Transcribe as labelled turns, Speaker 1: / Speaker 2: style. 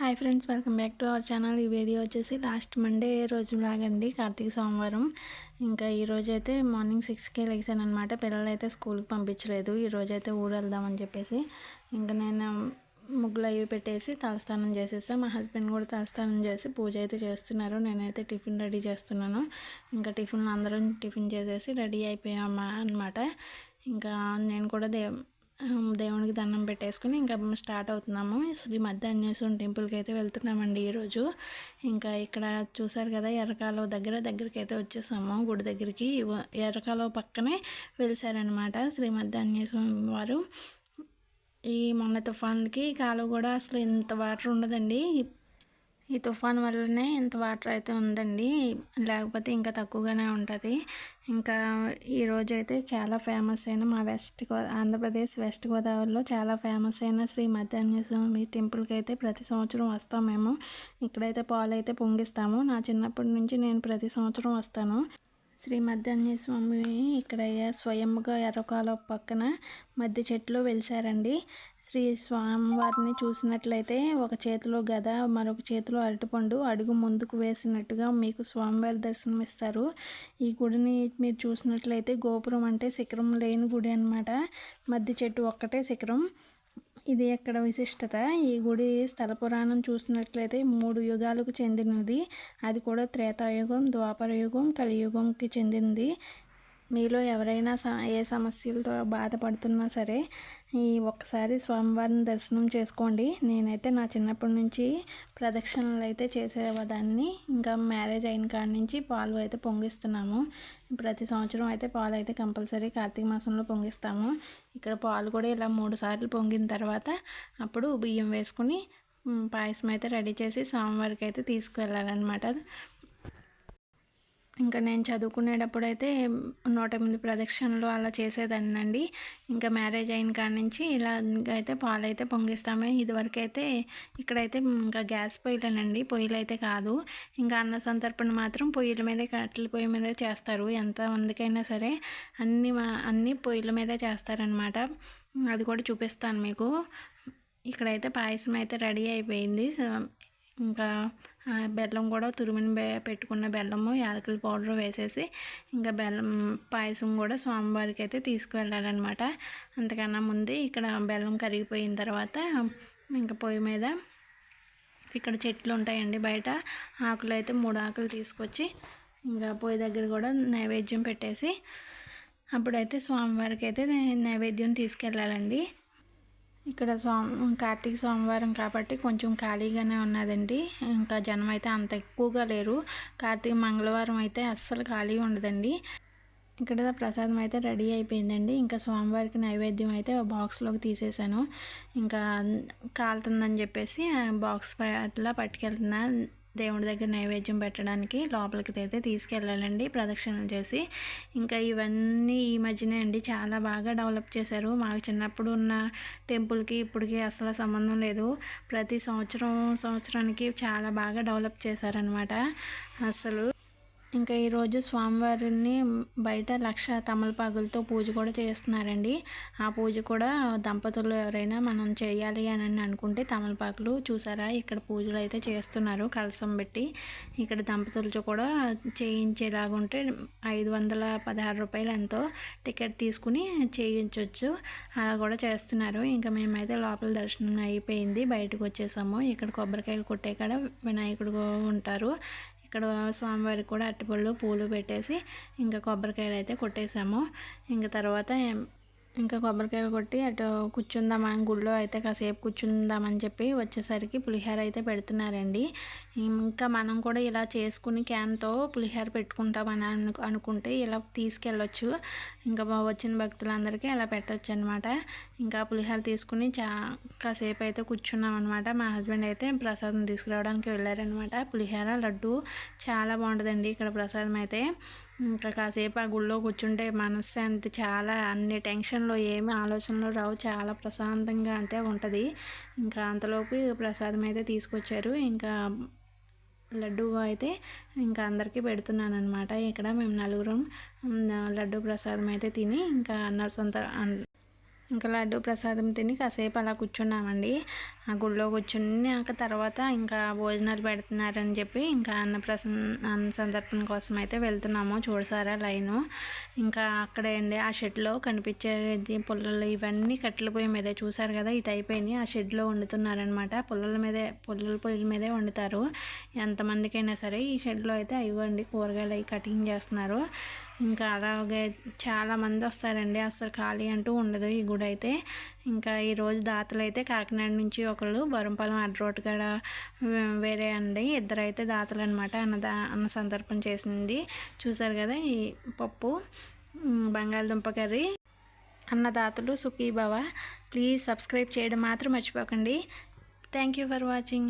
Speaker 1: Hi friends welcome back to our channel. ఈ video వచ్చేసి last Monday రోజు లాగండి కార్తీక సోమవారం. ఇంకా ఈరోజు అయితే మార్నింగ్ సిక్స్కే లెగిసాను అనమాట పిల్లలు అయితే స్కూల్కి పంపించలేదు. ఈ రోజు అయితే ఊరు వెళ్దామని చెప్పేసి ఇంకా నేను ముగ్గులు అవి పెట్టేసి తలస్నానం చేసేసా. మా హస్బెండ్ కూడా తలస్నానం చేసి పూజ అయితే చేస్తున్నారు. నేనైతే టిఫిన్ రెడీ చేస్తున్నాను. ఇంకా టిఫిన్ అందరం టిఫిన్ చేసేసి రెడీ అయిపోయామా అనమాట ఇంకా నేను కూడా దే దేవునికి దండం పెట్టేసుకుని ఇంకా స్టార్ట్ అవుతున్నాము. శ్రీ మధ్య అన్వేషణ టెంపుల్కి అయితే వెళ్తున్నామండి ఈరోజు. ఇంకా ఇక్కడ చూసారు కదా ఎర్రకాలువ దగ్గర దగ్గరికి అయితే వచ్చేసాము. గుడి దగ్గరికి ఎర్రకాలువ పక్కనే వెలిసారనమాట శ్రీ మధ్య అన్వేషణ వారు. ఈ మొన్న తుఫాన్కి కాలువ కూడా అసలు ఇంత వాటర్ ఉండదండి. ఈ తుఫాన్ వల్లనే ఇంత వాటర్ అయితే ఉందండి. లేకపోతే ఇంకా తక్కువగానే ఉంటుంది. ఇంకా ఈరోజు అయితే చాలా ఫేమస్ అయిన మా వెస్ట్ గో ఆంధ్రప్రదేశ్ వెస్ట్ గోదావరిలో చాలా ఫేమస్ అయిన శ్రీ మధ్యాహ్న స్వామి టెంపుల్కి అయితే ప్రతి సంవత్సరం వస్తాం మేము. ఇక్కడైతే పాలు అయితే పొంగిస్తాము. నా చిన్నప్పటి నుంచి నేను ప్రతి సంవత్సరం వస్తాను. శ్రీ మధ్యాహ్న స్వామి ఇక్కడ స్వయంగా ఎర్రకాల పక్కన మధ్య చెట్లు వెలిసారండి. శ్రీ స్వామివారిని చూసినట్లయితే ఒక చేతిలో గద మరొక చేతిలో అరటిపండు అడుగు ముందుకు వేసినట్టుగా మీకు స్వామివారి దర్శనం ఇస్తారు ఈ గుడిని మీరు చూసినట్లయితే గోపురం అంటే శిఖరం లేని గుడి అనమాట మధ్య చెట్టు ఒక్కటే శిఖరం. ఇది ఎక్కడ విశిష్టత? ఈ గుడి స్థల పురాణం చూసినట్లయితే మూడు యుగాలకు చెందినది. అది కూడా త్రేతాయుగం ద్వాపర యుగం కలియుగంకి చెందింది. మీలో ఎవరైనా ఏ సమస్యలతో బాధపడుతున్నా సరే ఈ ఒక్కసారి స్వామివారిని దర్శనం చేసుకోండి. నేనైతే నా చిన్నప్పటి నుంచి ప్రదక్షిణలు అయితే చేసేవాదాన్ని. ఇంకా మ్యారేజ్ అయిన కాడి నుంచి పాలు అయితే పొంగిస్తున్నాము. ప్రతి సంవత్సరం అయితే పాలు అయితే కంపల్సరీ కార్తీక మాసంలో పొంగిస్తాము. ఇక్కడ పాలు కూడా ఇలా మూడు సార్లు పొంగిన తర్వాత అప్పుడు బియ్యం వేసుకుని పాయసం అయితే రెడీ చేసి స్వామివారికి అయితే తీసుకువెళ్ళాలన్నమాట. ఇంకా నేను చదువుకునేటప్పుడు అయితే నూట ఎనిమిది ప్రదక్షిణలు అలా చేసేదాన్నండి. ఇంకా మ్యారేజ్ అయిన కాడ నుంచి ఇలా అయితే పాలు అయితే పొంగిస్తాము. ఇదివరకు అయితే ఇక్కడైతే ఇంకా గ్యాస్ పొయ్యిలేనండి. పొయ్యిలు అయితే కాదు. ఇంకా అన్న సంతర్పణ మాత్రం పొయ్యిల మీదే కట్టెల పొయ్యి మీదే చేస్తారు. ఎంతమందికైనా సరే అన్ని అన్ని పొయ్యిల మీదే చేస్తారనమాట అది కూడా చూపిస్తాను మీకు. ఇక్కడైతే పాయసం అయితే రెడీ అయిపోయింది. ఇంకా బెల్లం కూడా తురుమిని పెట్టుకున్న బెల్లము యాలకుల పౌడర్ వేసేసి ఇంకా బెల్లం పాయసం కూడా స్వామివారికి అయితే తీసుకువెళ్ళాలన్నమాట. అంతకన్నా ముందే ఇక్కడ బెల్లం కరిగిపోయిన తర్వాత ఇంకా పొయ్యి మీద ఇక్కడ చెట్లు ఉంటాయండి బయట ఆకులు అయితే మూడు ఆకులు తీసుకొచ్చి ఇంకా పొయ్యి దగ్గర కూడా నైవేద్యం పెట్టేసి అప్పుడైతే స్వామివారికి అయితే నైవేద్యం తీసుకెళ్ళాలండి. ఇక్కడ సోమ కార్తీక సోమవారం కాబట్టి కొంచెం ఖాళీగానే ఉన్నదండి. ఇంకా జనం అయితే అంత ఎక్కువగా లేరు. కార్తీక మంగళవారం అయితే అస్సలు ఖాళీ ఉండదండి. ఇక్కడ ప్రసాదం అయితే రెడీ అయిపోయిందండి. ఇంకా స్వామివారికి నైవేద్యం అయితే బాక్స్లోకి తీసేసాను ఇంకా కాలుతుందని చెప్పేసి బాక్స్ అట్లా పట్టుకెళ్తున్నా. దేవుడి దగ్గర నైవేద్యం పెట్టడానికి లోపలికి అయితే తీసుకెళ్ళాలండి ప్రదక్షిణలు చేసి. ఇంకా ఇవన్నీ ఈ మధ్యనే అండి చాలా బాగా డెవలప్ చేశారు. మాకు చిన్నప్పుడు ఉన్న టెంపుల్కి ఇప్పటికి అసలు సంబంధం లేదు. ప్రతి సంవత్సరం సంవత్సరానికి చాలా బాగా డెవలప్ చేశారనమాట అసలు ఇంకా ఈరోజు స్వామివారిని బయట లక్ష తమలపాకులతో పూజ కూడా చేస్తున్నారండి. ఆ పూజ కూడా దంపతులు ఎవరైనా మనం చేయాలి అని అనుకుంటే తమలపాకులు చూసారా? ఇక్కడ పూజలు అయితే చేస్తున్నారు కలసం పెట్టి. ఇక్కడ దంపతులతో కూడా చేయించేలాగుంటే ఐదు వందల పదహారు రూపాయలు ఎంతో టికెట్ తీసుకుని చేయించవచ్చు అలా కూడా చేస్తున్నారు. ఇంకా మేమైతే లోపల దర్శనం అయిపోయింది. బయటకు వచ్చేసాము. ఇక్కడ కొబ్బరికాయలు కొట్టే కాడ వినాయకుడు ఉంటారు. ఇక్కడ స్వామివారికి కూడా అరటిపళ్ళు పూలు పెట్టేసి ఇంకా కొబ్బరికాయలు అయితే కొట్టేసాము. ఇంకా తర్వాత ఇంకా కొబ్బరికాయలు కొట్టి అటు కూర్చుందామని గుడిలో అయితే కాసేపు కూర్చుందామని చెప్పి వచ్చేసరికి పులిహోర అయితే పెడుతున్నారండి. ఇంకా మనం కూడా ఇలా చేసుకుని క్యాన్తో పులిహోర పెట్టుకుంటామని అను అనుకుంటే ఇలా తీసుకెళ్ళొచ్చు. ఇంకా వచ్చిన భక్తులందరికీ అలా పెట్టవచ్చు అనమాట ఇంకా పులిహోర తీసుకుని చా కాసేపు అయితే కూర్చున్నాం అనమాట మా హస్బెండ్ అయితే ప్రసాదం తీసుకురావడానికి వెళ్ళారనమాట. పులిహోర లడ్డు చాలా బాగుంటుందండి ఇక్కడ ప్రసాదం అయితే. ఇంకా కాసేపు ఆ గుళ్ళో కూర్చుంటే మనశ్శాంతి చాలా అన్ని టెన్షన్లో ఏమి ఆలోచనలు రావు. చాలా ప్రశాంతంగా అంటే ఉంటుంది. ఇంకా అంతలోపు ప్రసాదం అయితే తీసుకొచ్చారు. ఇంకా లడ్డు అయితే ఇంకా అందరికీ పెడుతున్నాను అనమాట ఇక్కడ మేము నలుగురం లడ్డు ప్రసాదం అయితే తిని ఇంకా నర్సంత ఇంకా లడ్డు ప్రసాదం తిని కాసేపు అలా కూర్చున్నామండి. ఆ గుళ్ళో కూర్చున్నాక తర్వాత ఇంకా భోజనాలు పెడుతున్నారని చెప్పి ఇంకా అన్నప్రసన్న అన్న సందర్భం కోసం అయితే వెళ్తున్నాము. చూడసారా లైను. ఇంకా అక్కడే అండి ఆ షెడ్లో కనిపించేది పుల్లలు ఇవన్నీ కట్టెల పొయ్యి మీదే. చూసారు కదా ఇటు అయిపోయినాయి. ఆ షెడ్లో వండుతున్నారనమాట పుల్లల మీదే పుల్లల పొయ్యిల మీదే వండుతారు. ఎంతమందికైనా సరే ఈ షెడ్లో అయితే అయ్యండి కూరగాయలు అవి కటింగ్ చేస్తున్నారు. ఇంకా అలాగే చాలామంది వస్తారండి. అసలు ఖాళీ అంటూ ఉండదు ఈ గుడి అయితే. ఇంకా ఈరోజు దాతలు అయితే కాకినాడ నుంచి ఒకళ్ళు బరంపాలెం అడ్డ రోడ్ కాడ వేరే అండి. ఇద్దరు అయితే దాతలు అనమాట అన్నదా అన్న సందర్భం చేసింది. చూసారు కదా ఈ పప్పు బంగాళదుంప కర్రీ. అన్నదాతలు సుఖీభవ. ప్లీజ్ సబ్స్క్రైబ్ చేయడం మాత్రం మర్చిపోకండి. Thank you for watching.